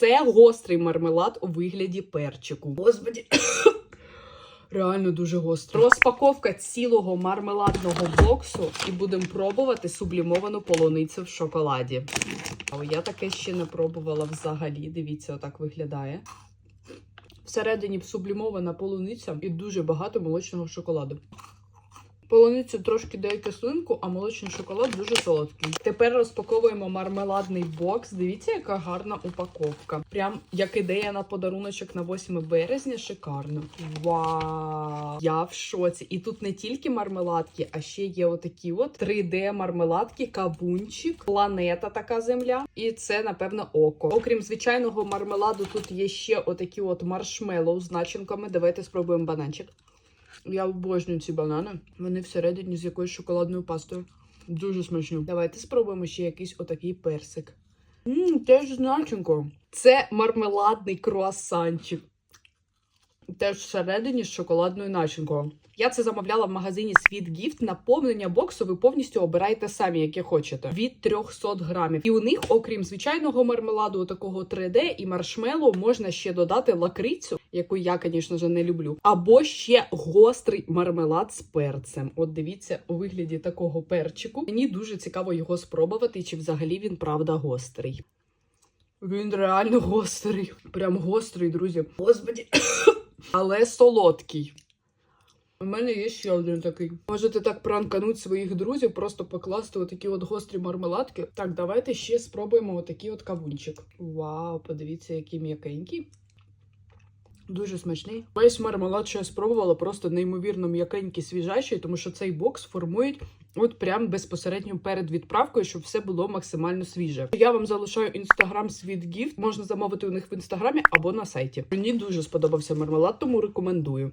Це гострий мармелад у вигляді перчику. Господі. Реально дуже гостро. Розпаковка цілого мармеладного боксу і будемо пробувати сублімовану полуницю в шоколаді. А я таке ще не пробувала взагалі. Дивіться, отак виглядає. Всередині сублімована полуниця і дуже багато молочного шоколаду. Полуницю трошки дає кислинку, а молочний шоколад дуже солодкий. Тепер розпаковуємо мармеладний бокс. Дивіться, яка гарна упаковка. Прям як ідея на подаруночок на 8 березня. Шикарно. Вау! Я в шоці. І тут не тільки мармеладки, а ще є отакі от 3D мармеладки, кавунчик, планета така земля. І це, напевно, око. Окрім звичайного мармеладу, тут є ще отакі от маршмеллоу з начинками. Давайте спробуємо бананчик. Я обожнюю ці банани. Вони всередині з якоюсь шоколадною пастою. Дуже смачні. Давайте спробуємо ще якийсь отакий персик. Ммм, теж з. Це мармеладний круасанчик. Теж всередині з шоколадною начинкою. Я це замовляла в магазині Sweet Gift. Наповнення боксу ви повністю обираєте самі, яке хочете. Від 300 грамів. І у них, окрім звичайного мармеладу, такого 3D і маршмеллоу, можна ще додати лакрицю, яку я, звісно ж, не люблю. Або ще гострий мармелад з перцем. От дивіться, у вигляді такого перчику. Мені дуже цікаво його спробувати, чи взагалі він правда гострий. Він реально гострий. Прям гострий, друзі. Господі. Але солодкий. У мене є ще один такий. Можете так пранкануть своїх друзів, просто покласти отакі от гострі мармеладки. Так, давайте ще спробуємо отакий от кавунчик. Вау, подивіться, який м'якенький. Дуже смачний. Весь мармелад, що я спробувала, просто неймовірно м'якенький, свіжайший, тому що цей бокс формують от прям безпосередньо перед відправкою, щоб все було максимально свіже. Я вам залишаю інстаграм світ гіфт. Можна замовити у них в інстаграмі або на сайті. Мені дуже сподобався мармелад, тому рекомендую.